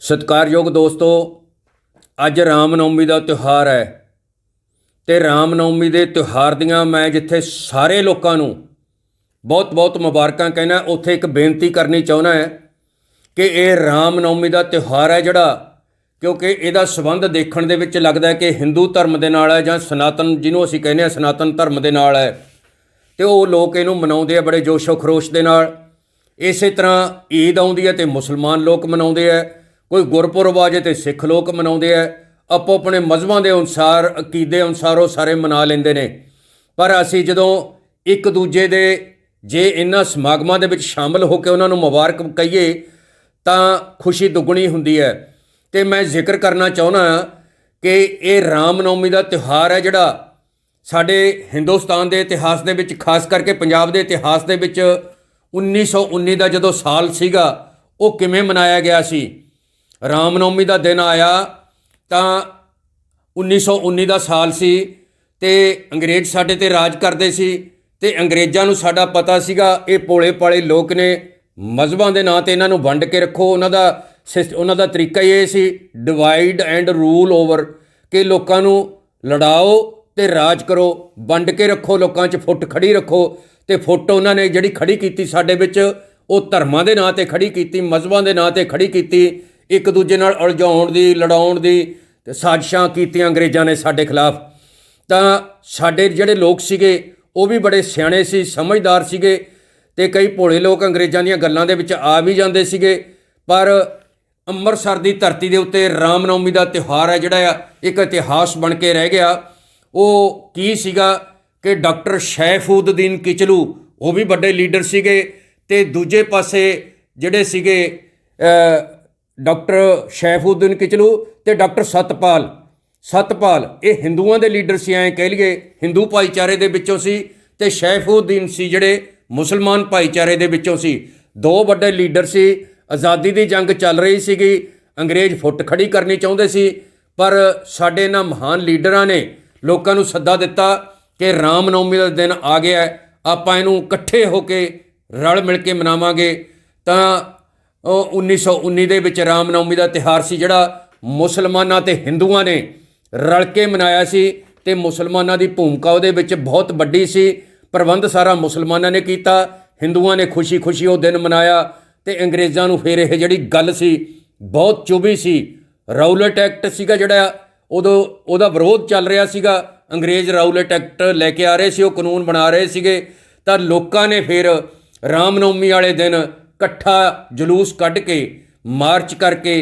ਸਤਿਕਾਰਯੋਗ ਦੋਸਤੋ, ਅੱਜ ਰਾਮ ਨੌਮੀ ਦਾ ਤਿਉਹਾਰ ਹੈ ਤੇ ਰਾਮਨੌਮੀ ਦੇ ਤਿਉਹਾਰ ਦੀਆਂ ਮੈਂ ਜਿੱਥੇ ਸਾਰੇ ਲੋਕਾਂ ਨੂੰ ਬਹੁਤ ਬਹੁਤ ਮੁਬਾਰਕਾਂ ਕਹਿਣਾ, ਉੱਥੇ ਇੱਕ ਬੇਨਤੀ ਕਰਨੀ ਚਾਹੁੰਦਾ ਹੈ ਕਿ ਇਹ ਰਾਮ ਨੌਮੀ ਦਾ ਤਿਉਹਾਰ ਹੈ ਜਿਹੜਾ ਕਿਉਂਕਿ ਇਹਦਾ ਸਬੰਧ ਦੇਖਣ ਦੇ ਵਿੱਚ ਲੱਗਦਾ ਹੈ ਕਿ ਹਿੰਦੂ ਧਰਮ ਦੇ ਨਾਲ ਹੈ ਜਾਂ ਸਨਾਤਨ ਜਿਹਨੂੰ ਅਸੀਂ ਕਹਿੰਦੇ ਹਾਂ ਸਨਾਤਨ ਧਰਮ ਦੇ ਨਾਲ ਹੈ ਤੇ ਉਹ ਲੋਕ ਇਹਨੂੰ ਮਨਾਉਂਦੇ ਆ ਬੜੇ ਜੋਸ਼ੋ ਖਰੋਸ਼ ਦੇ ਨਾਲ। ਇਸੇ ਤਰ੍ਹਾਂ ਈਦ ਆਉਂਦੀ ਹੈ ਤੇ ਮੁਸਲਮਾਨ ਲੋਕ ਮਨਾਉਂਦੇ ਆ। ਕੋਈ ਗੁਰਪੁਰਬ ਆ ਜੇ ਤੇ ਸਿੱਖ ਲੋਕ ਮਨਾਉਂਦੇ ਆ, ਆਪੋ ਆਪਣੇ ਮਜ਼ਹਬਾਂ ਦੇ ਅਨੁਸਾਰ, ਅਕੀਦੇ ਅਨੁਸਾਰ ਉਹ ਸਾਰੇ ਮਨਾ ਲੈਂਦੇ ਨੇ। ਪਰ ਅਸੀਂ ਜਦੋਂ ਇੱਕ ਦੂਜੇ ਦੇ ਜੇ ਇਹਨਾਂ ਸਮਾਗਮਾਂ ਦੇ ਵਿੱਚ ਸ਼ਾਮਲ ਹੋ ਕੇ ਉਹਨਾਂ ਨੂੰ ਮੁਬਾਰਕ ਕਹੀਏ, ਤਾਂ ਖੁਸ਼ੀ ਦੁੱਗਣੀ ਹੁੰਦੀ ਹੈ। ਤੇ ਮੈਂ ਜ਼ਿਕਰ ਕਰਨਾ ਚਾਹੁੰਦਾ ਕਿ ਇਹ ਰਾਮ ਨੌਮੀ ਦਾ ਤਿਉਹਾਰ ਹੈ ਜਿਹੜਾ ਸਾਡੇ ਹਿੰਦੁਸਤਾਨ ਦੇ ਇਤਿਹਾਸ ਦੇ ਵਿੱਚ, ਖਾਸ ਕਰਕੇ ਪੰਜਾਬ ਦੇ ਇਤਿਹਾਸ ਦੇ ਵਿੱਚ 1919 ਦਾ ਜਦੋਂ ਸਾਲ ਸੀਗਾ, ਉਹ ਕਿਵੇਂ ਮਨਾਇਆ ਗਿਆ ਸੀ? ਰਾਮਨੌਮੀ ਦਾ ਦਿਨ ਆਇਆ, ਤਾਂ 1919 ਦਾ ਸਾਲ ਸੀ ਤੇ ਅੰਗਰੇਜ਼ ਸਾਡੇ ਤੇ ਰਾਜ ਕਰਦੇ ਸੀ ਤੇ ਅੰਗਰੇਜ਼ਾਂ ਨੂੰ ਸਾਡਾ ਪਤਾ ਸੀਗਾ, ਇਹ ਪੋਲੇ ਪਾਲੇ ਲੋਕ ਨੇ ਮਜ਼ਹਬਾਂ ਦੇ ਨਾਂ ਤੇ ਇਹਨਾਂ ਨੂੰ ਵੰਡ ਕੇ ਰੱਖੋ। ਉਹਨਾਂ ਦਾ ਸਿਸ- ਉਹਨਾਂ ਦਾ ਤਰੀਕਾ ਇਹ ਸੀ ਡਿਵਾਈਡ ਐਂਡ ਰੂਲ ਓਵਰ ਕਿ ਲੋਕਾਂ ਨੂੰ ਲੜਾਓ ਤੇ ਰਾਜ ਕਰੋ, ਵੰਡ ਕੇ ਰੱਖੋ, ਲੋਕਾਂ 'ਚ ਫੁੱਟ ਖੜੀ ਰੱਖੋ। ਤੇ ਫੁੱਟ ਉਹਨਾਂ ਨੇ ਜਿਹੜੀ ਖੜੀ ਕੀਤੀ ਸਾਡੇ ਵਿੱਚ, ਉਹ ਧਰਮਾਂ ਦੇ ਨਾਂ ਤੇ ਖੜੀ ਕੀਤੀ ਮਜ਼ਹਬਾਂ ਦੇ ਨਾਂ ਤੇ ਖੜੀ ਕੀਤੀ। ਇੱਕ ਦੂਜੇ ਨਾਲ ਉਲਝਾਉਣ ਦੀ, ਲੜਾਉਣ ਦੀ ਤੇ ਸਾਜ਼ਿਸ਼ਾਂ ਕੀਤੀਆਂ ਅੰਗਰੇਜ਼ਾਂ ਨੇ ਸਾਡੇ ਖਿਲਾਫ। ਤਾਂ ਸਾਡੇ ਜਿਹੜੇ ਲੋਕ ਸੀਗੇ, ਉਹ ਵੀ ਬੜੇ ਸਿਆਣੇ ਸੀ, ਸਮਝਦਾਰ ਸੀਗੇ ਤੇ ਕਈ ਭੋਲੇ ਲੋਕ ਅੰਗਰੇਜ਼ਾਂ ਦੀਆਂ ਗੱਲਾਂ ਦੇ ਵਿੱਚ ਆ ਵੀ ਜਾਂਦੇ ਸੀਗੇ। ਪਰ ਅੰਮ੍ਰਿਤਸਰ ਦੀ ਧਰਤੀ ਦੇ ਉੱਤੇ ਰਾਮਨੌਮੀ ਦਾ ਤਿਉਹਾਰ ਹੈ ਜਿਹੜਾ ਆ, ਇੱਕ ਇਤਿਹਾਸ ਬਣ ਕੇ ਰਹਿ ਗਿਆ। ਉਹ ਕੀ ਸੀਗਾ ਕਿ ਡਾਕਟਰ ਸ਼ੈਫੂਦੀਨ ਕਿਚਲੂ, ਉਹ ਵੀ ਵੱਡੇ ਲੀਡਰ ਸੀਗੇ ਤੇ ਦੂਜੇ ਪਾਸੇ ਜਿਹੜੇ ਸੀਗੇ ਡਾਕਟਰ ਸ਼ੈਫੂਦੀਨ ਕਿਚਲੂ ਤੇ ਡਾਕਟਰ ਸਤਪਾਲ। ਸਤਪਾਲ, ਇਹ ਹਿੰਦੂਆਂ ਦੇ ਲੀਡਰ ਸੀ, ਐਂ ਕਹਿ ਲਈਏ, ਹਿੰਦੂ ਭਾਈਚਾਰੇ ਦੇ ਵਿੱਚੋਂ ਸੀ ਤੇ ਸ਼ੈਫੂਦੀਨ ਸੀ ਜਿਹੜੇ ਮੁਸਲਮਾਨ ਭਾਈਚਾਰੇ ਦੇ ਵਿੱਚੋਂ ਸੀ। ਦੋ ਵੱਡੇ ਲੀਡਰ ਸੀ, ਆਜ਼ਾਦੀ ਦੀ ਜੰਗ ਚੱਲ ਰਹੀ ਸੀਗੀ, ਅੰਗਰੇਜ਼ ਫੁੱਟ ਖੜੀ ਕਰਨੀ ਚਾਹੁੰਦੇ ਸੀ, ਪਰ ਸਾਡੇ ਇਹਨਾਂ ਮਹਾਨ ਲੀਡਰਾਂ ਨੇ ਲੋਕਾਂ ਨੂੰ ਸੱਦਾ ਦਿੱਤਾ ਕਿ ਰਾਮਨੌਮੀ ਦਾ ਦਿਨ ਆ ਗਿਆ ਆਪਾਂ ਇਹਨੂੰ ਇਕੱਠੇ ਹੋ ਕੇ ਰਲ ਮਿਲ ਕੇ ਮਨਾਵਾਂਗੇ। ਤਾਂ 1919 ਦੇ ਵਿੱਚ ਰਾਮਨੌਮੀ ਦਾ ਤਿਹਾਰ ਸੀ ਜਿਹੜਾ ਮੁਸਲਮਾਨਾਂ ਤੇ ਹਿੰਦੂਆਂ ਨੇ ਰਲ ਕੇ ਮਨਾਇਆ ਸੀ ਤੇ ਮੁਸਲਮਾਨਾਂ ਦੀ ਭੂਮਿਕਾ ਉਹਦੇ ਵਿੱਚ ਬਹੁਤ ਵੱਡੀ ਸੀ, ਪ੍ਰਬੰਧ ਸਾਰਾ ਮੁਸਲਮਾਨਾਂ ਨੇ ਕੀਤਾ, ਹਿੰਦੂਆਂ ਨੇ ਖੁਸ਼ੀ-ਖੁਸ਼ੀ ਉਹ ਦਿਨ ਮਨਾਇਆ ਤੇ ਅੰਗਰੇਜ਼ਾਂ ਨੂੰ ਫਿਰ ਇਹ ਜਿਹੜੀ ਗੱਲ ਸੀ, ਬਹੁਤ ਚੁਭੀ ਸੀ। ਰਾਉਲਟ ਐਕਟ ਸੀਗਾ ਜਿਹੜਾ, ਉਦੋਂ ਉਹਦਾ ਵਿਰੋਧ ਚੱਲ ਰਿਹਾ ਸੀਗਾ, ਅੰਗਰੇਜ਼ ਰਾਉਲਟ ਐਕਟ ਲੈ ਕੇ ਆ ਰਹੇ ਸੀ, ਉਹ ਕਾਨੂੰਨ ਬਣਾ ਰਹੇ ਸੀਗੇ, ਤਾਂ ਲੋਕਾਂ ਨੇ ਫਿਰ ਰਾਮਨੌਮੀ ਵਾਲੇ ਦਿਨ ਇਕੱਠਾ ਜਲੂਸ ਕੱਢ ਕੇ ਮਾਰਚ ਕਰਕੇ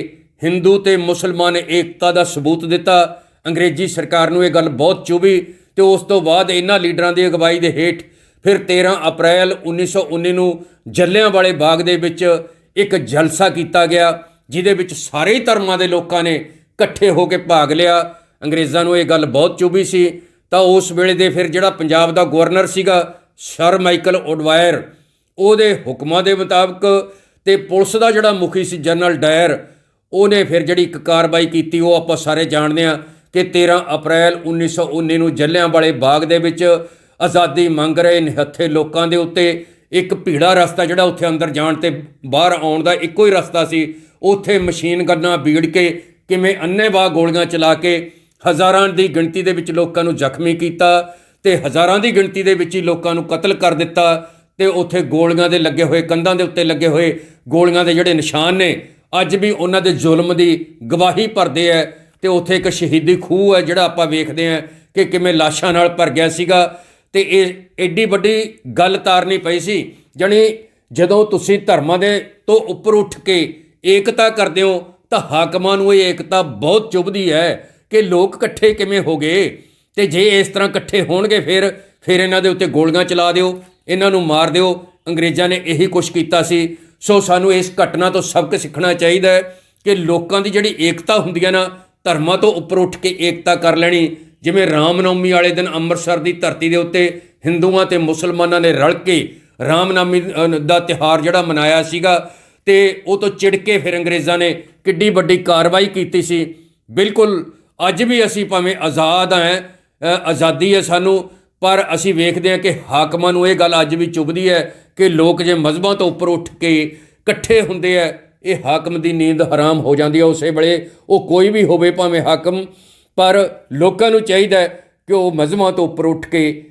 ਹਿੰਦੂ ਤੇ ਮੁਸਲਮਾਨ ਏਕਤਾ ਦਾ ਸਬੂਤ ਦਿੱਤਾ। ਅੰਗਰੇਜ਼ੀ ਸਰਕਾਰ ਨੂੰ ਇਹ ਗੱਲ ਬਹੁਤ ਚੁਭੀ ਤੇ ਉਸ ਤੋਂ ਬਾਅਦ ਇਹਨਾਂ ਲੀਡਰਾਂ ਦੀ ਅਗਵਾਈ ਦੇ ਹੇਠ ਫਿਰ 13 ਅਪ੍ਰੈਲ 1919 ਨੂੰ ਜੱਲਿਆਂਵਾਲੇ ਬਾਗ ਦੇ ਵਿੱਚ ਇੱਕ ਜਲਸਾ ਕੀਤਾ ਗਿਆ, ਜਿਹਦੇ ਵਿੱਚ ਸਾਰੇ ਧਰਮਾਂ ਦੇ ਲੋਕਾਂ ਨੇ ਇਕੱਠੇ ਹੋ ਕੇ ਭਾਗ ਲਿਆ। ਅੰਗਰੇਜ਼ਾਂ ਨੂੰ ਇਹ ਗੱਲ ਬਹੁਤ ਚੁਭੀ ਸੀ। ਤਾਂ ਉਸ ਵੇਲੇ ਦੇ ਫਿਰ ਜਿਹੜਾ ਪੰਜਾਬ ਦਾ ਗਵਰਨਰ ਸੀਗਾ, ਸਰ ਮਾਈਕਲ ਓਡਵਾਇਰ ਉਹਦੇ ਹੁਕਮਾਂ ਦੇ ਮੁਤਾਬਕ ਤੇ ਪੁਲਿਸ ਦਾ ਜਿਹੜਾ ਮੁਖੀ ਸੀ ਜਨਰਲ ਡਾਇਰ, ਉਹਨੇ ਫਿਰ ਜਿਹੜੀ ਇੱਕ ਕਾਰਵਾਈ ਕੀਤੀ, ਉਹ ਆਪਾਂ ਸਾਰੇ ਜਾਣਦੇ ਹਾਂ ਕਿ 13 ਅਪ੍ਰੈਲ 1919 ਨੂੰ ਜੱਲਿਆਂਵਾਲੇ ਬਾਗ ਦੇ ਵਿੱਚ ਆਜ਼ਾਦੀ ਮੰਗ ਰਹੇ ਨਿਹੱਥੇ ਲੋਕਾਂ ਦੇ ਉੱਤੇ ਇੱਕ ਭੀੜਾ ਰਸਤਾ ਜਿਹੜਾ ਉੱਥੇ ਅੰਦਰ ਜਾਣ ਤੇ ਬਾਹਰ ਆਉਣ ਦਾ ਇੱਕੋ ਹੀ ਰਸਤਾ ਸੀ। ਉੱਥੇ ਮਸ਼ੀਨ ਗੰਨਾਂ ਬੀੜ ਕੇ ਕਿਵੇਂ ਅੰਨ੍ਹੇਵਾਹ ਗੋਲੀਆਂ ਚਲਾ ਕੇ ਹਜ਼ਾਰਾਂ ਦੀ ਗਿਣਤੀ ਦੇ ਵਿੱਚ ਲੋਕਾਂ ਨੂੰ ਜ਼ਖਮੀ ਕੀਤਾ ਤੇ ਹਜ਼ਾਰਾਂ ਦੀ ਗਿਣਤੀ ਦੇ ਵਿੱਚ ਹੀ ਲੋਕਾਂ ਨੂੰ ਕਤਲ ਕਰ ਦਿੱਤਾ। ਤੇ ਉੱਥੇ ਗੋਲੀਆਂ ਦੇ ਲੱਗੇ ਹੋਏ, ਕੰਧਾਂ ਦੇ ਉੱਤੇ ਲੱਗੇ ਹੋਏ ਗੋਲੀਆਂ ਦੇ ਜਿਹੜੇ ਨਿਸ਼ਾਨ ਨੇ, ਅੱਜ ਵੀ ਉਹਨਾਂ ਦੇ ਜ਼ੁਲਮ ਦੀ ਗਵਾਹੀ ਭਰਦੇ ਆ ਤੇ ਉੱਥੇ ਇੱਕ ਸ਼ਹੀਦੀ ਖੂਹ ਹੈ ਜਿਹੜਾ ਆਪਾਂ ਵੇਖਦੇ ਆ ਕਿ ਕਿਵੇਂ ਲਾਸ਼ਾਂ ਨਾਲ ਭਰ ਗਿਆ ਸੀਗਾ। ਤੇ ਇਹ ਐਡੀ ਵੱਡੀ ਗੱਲ ਤਾਰਨੀ ਪਈ ਸੀ, ਜਣੀ ਜਦੋਂ ਤੁਸੀਂ ਧਰਮਾਂ ਦੇ ਤੋਂ ਉੱਪਰ ਉੱਠ ਕੇ ਏਕਤਾ ਕਰਦੇ ਹੋ, ਤਾਂ ਹਾਕਮਾਂ ਨੂੰ ਇਹ ਏਕਤਾ ਬਹੁਤ ਚੁਭਦੀ ਹੈ ਕਿ ਲੋਕ ਇਕੱਠੇ ਕਿਵੇਂ ਹੋ ਗਏ। ਤੇ ਜੇ ਇਸ ਤਰ੍ਹਾਂ ਇਕੱਠੇ ਹੋਣਗੇ, ਫਿਰ ਫਿਰ ਇਹਨਾਂ ਦੇ ਉੱਤੇ ਗੋਲੀਆਂ ਚਲਾ ਦਿਓ। ਇਹਨਾਂ ਨੂੰ ਮਾਰ ਦਿਓ। ਅੰਗਰੇਜ਼ਾਂ ਨੇ ਇਹੀ ਕੁਛ ਕੀਤਾ ਸੀ। ਸੋ ਸਾਨੂੰ ਇਸ ਘਟਨਾ ਤੋਂ ਸਬਕ ਸਿੱਖਣਾ ਚਾਹੀਦਾ ਹੈ ਕਿ ਲੋਕਾਂ ਦੀ ਜਿਹੜੀ ਏਕਤਾ ਹੁੰਦੀ ਹੈ ਨਾ, ਧਰਮਾਂ ਤੋਂ ਉੱਪਰ ਉੱਠ ਕੇ ਏਕਤਾ ਕਰ ਲੈਣੀ। ਜਿਵੇਂ ਰਾਮਨੌਮੀ ਵਾਲੇ ਦਿਨ ਅੰਮ੍ਰਿਤਸਰ ਦੀ ਧਰਤੀ ਦੇ ਉੱਤੇ ਹਿੰਦੂਆਂ ਤੇ ਮੁਸਲਮਾਨਾਂ ਨੇ ਰਲ ਕੇ ਰਾਮਨੌਮੀ ਦਾ ਤਿਹਾਰ ਜਿਹੜਾ ਮਨਾਇਆ ਸੀਗਾ, ਤੇ ਉਹ ਤੋਂ ਚਿੜ ਕੇ ਫਿਰ ਅੰਗਰੇਜ਼ਾਂ ਨੇ ਕਿੱਡੀ ਵੱਡੀ ਕਾਰਵਾਈ ਕੀਤੀ ਸੀ। ਬਿਲਕੁਲ ਅੱਜ ਵੀ ਅਸੀਂ ਭਾਵੇਂ ਆਜ਼ਾਦ ਹਾਂ ਆਜ਼ਾਦੀ ਹੈ ਸਾਨੂੰ ਪਰ ਅਸੀਂ ਵੇਖਦੇ ਹਾਂ ਕਿ ਹਾਕਮਾਂ ਨੂੰ ਇਹ ਗੱਲ ਅੱਜ ਵੀ ਚੁਭਦੀ ਹੈ ਕਿ ਲੋਕ ਜੇ ਮਜ਼ਹਬਾਂ ਤੋਂ ਉੱਪਰ ਉੱਠ ਕੇ ਇਕੱਠੇ ਹੁੰਦੇ ਆ, ਇਹ ਹਾਕਮ ਦੀ ਨੀਂਦ ਹਰਾਮ ਹੋ ਜਾਂਦੀ ਹੈ ਉਸੇ ਵੇਲੇ। ਉਹ ਕੋਈ ਵੀ ਹੋਵੇ ਭਾਵੇਂ ਹਾਕਮ, ਪਰ ਲੋਕਾਂ ਨੂੰ ਚਾਹੀਦਾ ਹੈ ਕਿ ਉਹ ਮਜ਼ਮਾਂ ਤੋਂ ਉੱਪਰ ਉੱਠ ਕੇ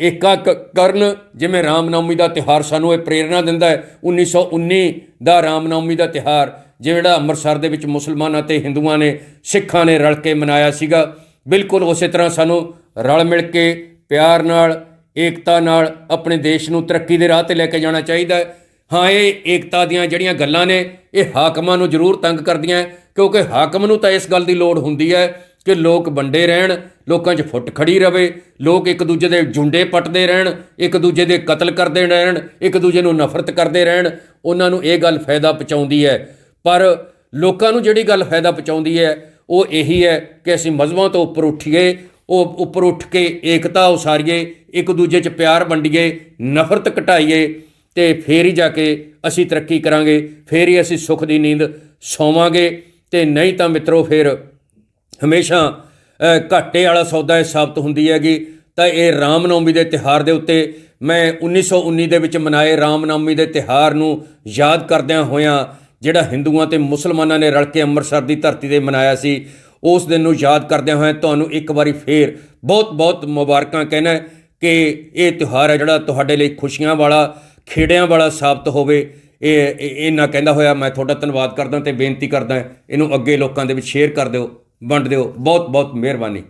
ਏਕਾ ਕ- ਕਰਨ। ਜਿਵੇਂ ਰਾਮਨੌਮੀ ਦਾ ਤਿਹਾਰ ਸਾਨੂੰ ਇਹ ਪ੍ਰੇਰਣਾ ਦਿੰਦਾ ਹੈ 1919 ਦਾ ਰਾਮਨੌਮੀ ਦਾ ਤਿਹਾਰ ਜਿਹੜਾ ਅੰਮ੍ਰਿਤਸਰ ਦੇ ਵਿੱਚ ਮੁਸਲਮਾਨਾਂ ਤੇ ਹਿੰਦੂਆਂ ਨੇ, ਸਿੱਖਾਂ ਨੇ ਰਲ ਕੇ ਮਨਾਇਆ ਸੀਗਾ। ਬਿਲਕੁਲ ਉਸੇ ਤਰ੍ਹਾਂ ਸਾਨੂੰ ਰਲ ਮਿਲ ਕੇ ਪਿਆਰ ਨਾਲ, ਏਕਤਾ ਨਾਲ ਆਪਣੇ ਦੇਸ਼ ਨੂੰ ਤਰੱਕੀ ਦੇ ਰਾਹ ਤੇ ਲੈ ਕੇ ਜਾਣਾ ਚਾਹੀਦਾ ਹੈ। ਹਾਂ, ਇਹ ਏਕਤਾ ਦੀਆਂ ਜਿਹੜੀਆਂ ਗੱਲਾਂ ਨੇ, ਇਹ ਹਾਕਮਾਂ ਨੂੰ ਜ਼ਰੂਰ ਤੰਗ ਕਰਦੀਆਂ ਕਿਉਂਕਿ ਹਾਕਮ ਨੂੰ ਤਾਂ ਇਸ ਗੱਲ ਦੀ ਲੋੜ ਹੁੰਦੀ ਹੈ ਕਿ ਲੋਕ ਵੰਡੇ ਰਹਿਣ, ਲੋਕਾਂ 'ਚ ਫੁੱਟ ਖੜੀ ਰਵੇ, ਲੋਕ ਇੱਕ ਦੂਜੇ ਦੇ ਜੁੰਡੇ ਪੱਟਦੇ ਰਹਿਣ, ਇੱਕ ਦੂਜੇ ਦੇ ਕਤਲ ਕਰਦੇ ਰਹਿਣ, ਇੱਕ ਦੂਜੇ ਨੂੰ ਨਫ਼ਰਤ ਕਰਦੇ ਰਹਿਣ, ਉਹਨਾਂ ਨੂੰ ਇਹ ਗੱਲ ਫਾਇਦਾ ਪਹੁੰਚਾਉਂਦੀ ਹੈ। ਪਰ ਲੋਕਾਂ ਨੂੰ ਜਿਹੜੀ ਗੱਲ ਫਾਇਦਾ ਪਹੁੰਚਾਉਂਦੀ ਹੈ, ਉਹ ਇਹੀ ਹੈ ਕਿ ਅਸੀਂ ਮਜ਼ਹਬਾਂ ਤੋਂ ਉੱਪਰ ਉੱਠੀਏ ਉਹ ਉੱਪਰ ਉੱਠ ਕੇ ਏਕਤਾ ਉਸਾਰੀਏ, ਇੱਕ ਦੂਜੇ 'ਚ ਪਿਆਰ ਵੰਡੀਏ, ਨਫ਼ਰਤ ਘਟਾਈਏ ਤੇ ਫੇਰ ਹੀ ਜਾ ਕੇ ਅਸੀਂ ਤਰੱਕੀ ਕਰਾਂਗੇ, ਫੇਰ ਹੀ ਅਸੀਂ ਸੁੱਖ ਦੀ ਨੀਂਦ ਸੌਵਾਂਗੇ ਤੇ ਨਹੀਂ ਤਾਂ ਮਿੱਤਰੋ ਫਿਰ ਹਮੇਸ਼ਾ ਘਾਟੇ ਵਾਲਾ ਸੌਦਾ ਇਹ ਸਾਬਤ ਹੁੰਦੀ ਹੈਗੀ। ਤਾਂ ਇਹ ਰਾਮਨੌਮੀ ਦੇ ਤਿਹਾਰ ਦੇ ਉੱਤੇ ਮੈਂ 1919 ਦੇ ਵਿੱਚ ਮਨਾਏ ਰਾਮਨੌਮੀ ਦੇ ਤਿਹਾਰ ਨੂੰ ਯਾਦ ਕਰਦਿਆਂ ਹੋਇਆਂ ਜਿਹੜਾ ਹਿੰਦੂਆਂ ਤੇ ਮੁਸਲਮਾਨਾਂ ਨੇ ਰਲ ਕੇ ਅੰਮ੍ਰਿਤਸਰ ਦੀ ਧਰਤੀ ਤੇ ਮਨਾਇਆ ਸੀ ਉਸ ਦਿਨ ਨੂੰ ਯਾਦ ਕਰਦਿਆਂ ਹੋਇਆਂ ਤੁਹਾਨੂੰ ਇੱਕ ਵਾਰੀ ਫੇਰ ਬਹੁਤ ਬਹੁਤ ਮੁਬਾਰਕਾਂ ਕਹਿਣਾ ਕਿ ਇਹ ਤਿਉਹਾਰ ਹੈ ਜਿਹੜਾ ਤੁਹਾਡੇ ਲਈ ਖੁਸ਼ੀਆਂ ਵਾਲਾ ਖੇੜਿਆਂ ਵਾਲਾ ਸਾਬਤ ਹੋਵੇ। ਇਹ ਇਹ ਨਾ ਕਹਿੰਦਾ ਹੋਇਆ, ਮੈਂ ਤੁਹਾਡਾ ਧੰਨਵਾਦ ਕਰਦਾ ਤੇ ਬੇਨਤੀ ਕਰਦਾ, ਇਹਨੂੰ ਅੱਗੇ ਲੋਕਾਂ ਦੇ ਵਿੱਚ ਸ਼ੇਅਰ ਕਰ ਦਿਓ, ਵੰਡ ਦਿਓ। ਬਹੁਤ ਬਹੁਤ ਮਿਹਰਬਾਨੀ।